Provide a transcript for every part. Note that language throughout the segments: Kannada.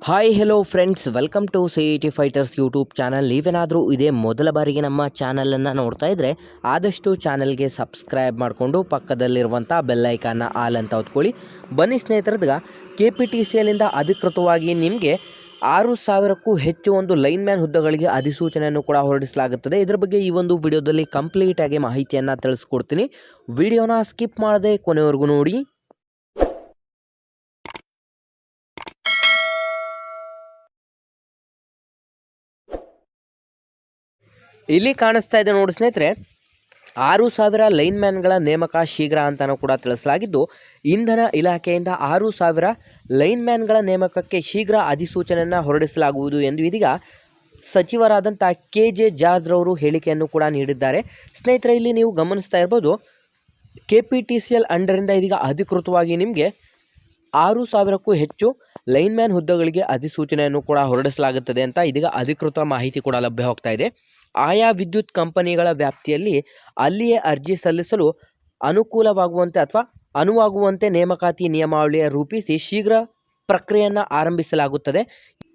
Hi hello friends welcome to C E T fighters YouTube channel ನೀವೇನಾದರೂ ಇದೇ ಮೊದಲ ಬಾರಿಗೆ ನಮ್ಮ ಚಾನಲನ್ನು ನೋಡ್ತಾ ಇದ್ದರೆ ಆದಷ್ಟು ಚಾನಲ್ಗೆ ಸಬ್ಸ್ಕ್ರೈಬ್ ಮಾಡಿಕೊಂಡು ಪಕ್ಕದಲ್ಲಿರುವಂಥ ಬೆಲ್ಲೈಕಾನ್ನ ಆಲ್ ಅಂತ ಹೊತ್ಕೊಳ್ಳಿ ಬನ್ನಿ ಸ್ನೇಹಿತರದ್ಗ ಕೆ ಪಿ ಟಿ ಸಿ ಎಲ್ಲಿಂದ ಅಧಿಕೃತವಾಗಿ ನಿಮಗೆ ಆರು ಸಾವಿರಕ್ಕೂ ಹೆಚ್ಚು ಒಂದು ಲೈನ್ ಮ್ಯಾನ್ ಹುದ್ದೆಗಳಿಗೆ ಅಧಿಸೂಚನೆಯನ್ನು ಕೂಡ ಹೊರಡಿಸಲಾಗುತ್ತದೆ. ಇದರ ಬಗ್ಗೆ ಈ ಒಂದು ವಿಡಿಯೋದಲ್ಲಿ ಕಂಪ್ಲೀಟಾಗಿ ಮಾಹಿತಿಯನ್ನು ತಿಳಿಸ್ಕೊಡ್ತೀನಿ. ವಿಡಿಯೋನ ಸ್ಕಿಪ್ ಮಾಡದೆ ಕೊನೆವರೆಗೂ ನೋಡಿ. ಇಲ್ಲಿ ಕಾಣಿಸ್ತಾ ಇದೆ ನೋಡಿ ಸ್ನೇಹಿತರೆ, ಆರು ಸಾವಿರ ಲೈನ್ ಮ್ಯಾನ್ಗಳ ನೇಮಕ ಶೀಘ್ರ ಅಂತಲೂ ಕೂಡ ತಿಳಿಸಲಾಗಿದ್ದು, ಇಂಧನ ಇಲಾಖೆಯಿಂದ ಆರು ಸಾವಿರ ಲೈನ್ ಮ್ಯಾನ್ಗಳ ನೇಮಕಕ್ಕೆ ಶೀಘ್ರ ಅಧಿಸೂಚನೆಯನ್ನು ಹೊರಡಿಸಲಾಗುವುದು ಎಂದು ಇದೀಗ ಸಚಿವರಾದಂಥ ಕೆ ಜೆ ಜಾರ್ಜ್ರವರು ಹೇಳಿಕೆಯನ್ನು ಕೂಡ ನೀಡಿದ್ದಾರೆ. ಸ್ನೇಹಿತರೆ, ಇಲ್ಲಿ ನೀವು ಗಮನಿಸ್ತಾ ಇರ್ಬೋದು, K P T C L ಅಂಡರಿಂದ ಇದೀಗ ಅಧಿಕೃತವಾಗಿ ನಿಮಗೆ ಆರು ಸಾವಿರಕ್ಕೂ ಹೆಚ್ಚು ಲೈನ್ಮ್ಯಾನ್ ಹುದ್ದೆಗಳಿಗೆ ಅಧಿಸೂಚನೆಯನ್ನು ಕೂಡ ಹೊರಡಿಸಲಾಗುತ್ತದೆ ಅಂತ ಇದೀಗ ಅಧಿಕೃತ ಮಾಹಿತಿ ಕೂಡ ಲಭ್ಯ ಹೋಗ್ತಾ ಇದೆ. ಆಯಾ ವಿದ್ಯುತ್ ಕಂಪನಿಗಳ ವ್ಯಾಪ್ತಿಯಲ್ಲಿ ಅಲ್ಲಿಯೇ ಅರ್ಜಿ ಸಲ್ಲಿಸಲು ಅನುಕೂಲವಾಗುವಂತೆ ಅಥವಾ ಅನುವಾಗುವಂತೆ ನೇಮಕಾತಿ ನಿಯಮಾವಳಿಯ ರೂಪಿಸಿ ಶೀಘ್ರ ಪ್ರಕ್ರಿಯೆಯನ್ನು ಆರಂಭಿಸಲಾಗುತ್ತದೆ.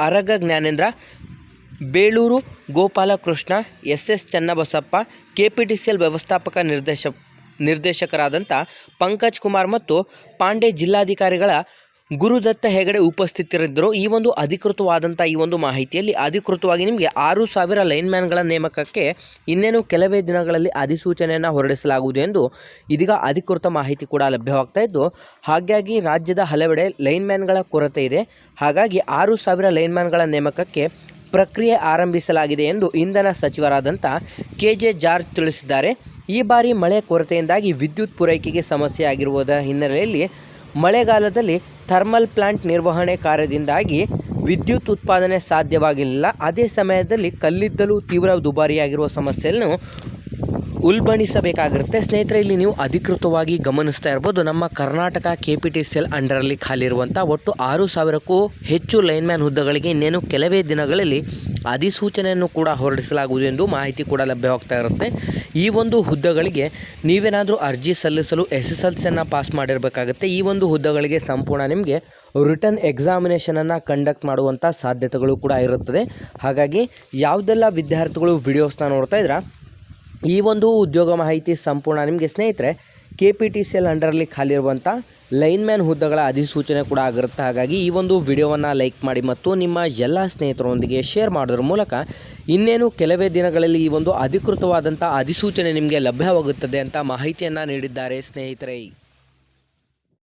Araga Jnanendra, Beluru Gopalakrishna S S Channabasappa K P T C L ವ್ಯವಸ್ಥಾಪಕ ನಿರ್ದೇಶ ನಿರ್ದೇಶಕರಾದಂಥ ಪಂಕಜ್ ಕುಮಾರ್ ಮತ್ತು ಪಾಂಡೆ ಜಿಲ್ಲಾಧಿಕಾರಿಗಳ ಗುರುದತ್ತ ಹೆಗಡೆ ಉಪಸ್ಥಿತರಿದ್ದರು. ಈ ಒಂದು ಅಧಿಕೃತವಾದಂಥ ಈ ಒಂದು ಮಾಹಿತಿಯಲ್ಲಿ ಅಧಿಕೃತವಾಗಿ ನಿಮಗೆ ಆರು ಸಾವಿರ ಲೈನ್ಮ್ಯಾನ್ಗಳ ನೇಮಕಕ್ಕೆ ಇನ್ನೇನು ಕೆಲವೇ ದಿನಗಳಲ್ಲಿ ಅಧಿಸೂಚನೆಯನ್ನು ಹೊರಡಿಸಲಾಗುವುದು ಎಂದು ಇದೀಗ ಅಧಿಕೃತ ಮಾಹಿತಿ ಕೂಡ ಲಭ್ಯವಾಗ್ತಾ ಇದ್ದು ಹಾಗಾಗಿ ರಾಜ್ಯದ ಹಲವೆಡೆ ಲೈನ್ಮ್ಯಾನ್ಗಳ ಕೊರತೆ ಇದೆ. ಹಾಗಾಗಿ ಆರು ಸಾವಿರ ಲೈನ್ಮ್ಯಾನ್ಗಳ ನೇಮಕಕ್ಕೆ ಪ್ರಕ್ರಿಯೆ ಆರಂಭಿಸಲಾಗಿದೆ ಎಂದು ಇಂಧನ ಸಚಿವರಾದಂಥ ಕೆ ಜೆ ಜಾರ್ಜ್ ತಿಳಿಸಿದ್ದಾರೆ. ಈ ಬಾರಿ ಮಳೆ ಕೊರತೆಯಿಂದಾಗಿ ವಿದ್ಯುತ್ ಪೂರೈಕೆಗೆ ಸಮಸ್ಯೆ ಆಗಿರುವುದರ ಹಿನ್ನೆಲೆಯಲ್ಲಿ ಮಳೆಗಾಲದಲ್ಲಿ ಥರ್ಮಲ್ ಪ್ಲಾಂಟ್ ನಿರ್ವಹಣೆ ಕಾರ್ಯದಿಂದಾಗಿ ವಿದ್ಯುತ್ ಉತ್ಪಾದನೆ ಸಾಧ್ಯವಾಗಿಲ್ಲ. ಅದೇ ಸಮಯದಲ್ಲಿ ಕಲ್ಲಿದ್ದಲು ತೀವ್ರ ದುಬಾರಿಯಾಗಿರುವ ಸಮಸ್ಯೆಯನ್ನು ಉಲ್ಬಣಿಸಬೇಕಾಗಿರುತ್ತೆ. ಸ್ನೇಹಿತರೆ, ಇಲ್ಲಿ ನೀವು ಅಧಿಕೃತವಾಗಿ ಗಮನಿಸ್ತಾ ಇರ್ಬೋದು, ನಮ್ಮ Karnataka K P T C L ಅಂಡರಲ್ಲಿ ಖಾಲಿ ಇರುವಂಥ ಒಟ್ಟು ಆರು ಸಾವಿರಕ್ಕೂ ಹೆಚ್ಚು ಲೈನ್ಮ್ಯಾನ್ ಹುದ್ದೆಗಳಿಗೆ ಇನ್ನೇನು ಕೆಲವೇ ದಿನಗಳಲ್ಲಿ ಅಧಿಸೂಚನೆಯನ್ನು ಕೂಡ ಹೊರಡಿಸಲಾಗುವುದು ಎಂದು ಮಾಹಿತಿ ಕೂಡ ಲಭ್ಯವಾಗ್ತಾ ಇರುತ್ತೆ. ಈ ಒಂದು ಹುದ್ದೆಗಳಿಗೆ ನೀವೇನಾದರೂ ಅರ್ಜಿ ಸಲ್ಲಿಸಲು ಎಸ್ ಎಸ್ ಎಲ್ ಸಿಯನ್ನು ಪಾಸ್ ಮಾಡಿರಬೇಕಾಗುತ್ತೆ. ಈ ಒಂದು ಹುದ್ದೆಗಳಿಗೆ ಸಂಪೂರ್ಣ ನಿಮಗೆ ರಿಟರ್ನ್ ಎಕ್ಸಾಮಿನೇಷನನ್ನು ಕಂಡಕ್ಟ್ ಮಾಡುವಂಥ ಸಾಧ್ಯತೆಗಳು ಕೂಡ ಇರುತ್ತದೆ. ಹಾಗಾಗಿ ಯಾವುದೆಲ್ಲ ವಿದ್ಯಾರ್ಥಿಗಳು ವಿಡಿಯೋಸ್ನ ನೋಡ್ತಾ ಇದ್ರೆ, ಈ ಒಂದು ಉದ್ಯೋಗ ಮಾಹಿತಿ ಸಂಪೂರ್ಣ ನಿಮಗೆ ಸ್ನೇಹಿತರೆ K P T C L ಅಂಡರಲ್ಲಿ ಖಾಲಿ ಇರುವಂಥ ಲೈನ್ಮ್ಯಾನ್ ಹುದ್ದೆಗಳ ಅಧಿಸೂಚನೆ ಕೂಡ ಆಗಿರುತ್ತೆ. ಹಾಗಾಗಿ ಈ ಒಂದು ವಿಡಿಯೋವನ್ನು ಲೈಕ್ ಮಾಡಿ ಮತ್ತು ನಿಮ್ಮ ಎಲ್ಲ ಸ್ನೇಹಿತರೊಂದಿಗೆ ಶೇರ್ ಮಾಡೋದ್ರ ಮೂಲಕ ಇನ್ನೇನು ಕೆಲವೇ ದಿನಗಳಲ್ಲಿ ಈ ಒಂದು ಅಧಿಕೃತವಾದಂಥ ಅಧಿಸೂಚನೆ ನಿಮಗೆ ಲಭ್ಯವಾಗುತ್ತದೆ ಅಂತ ಮಾಹಿತಿಯನ್ನು ನೀಡಿದ್ದಾರೆ ಸ್ನೇಹಿತರೆ.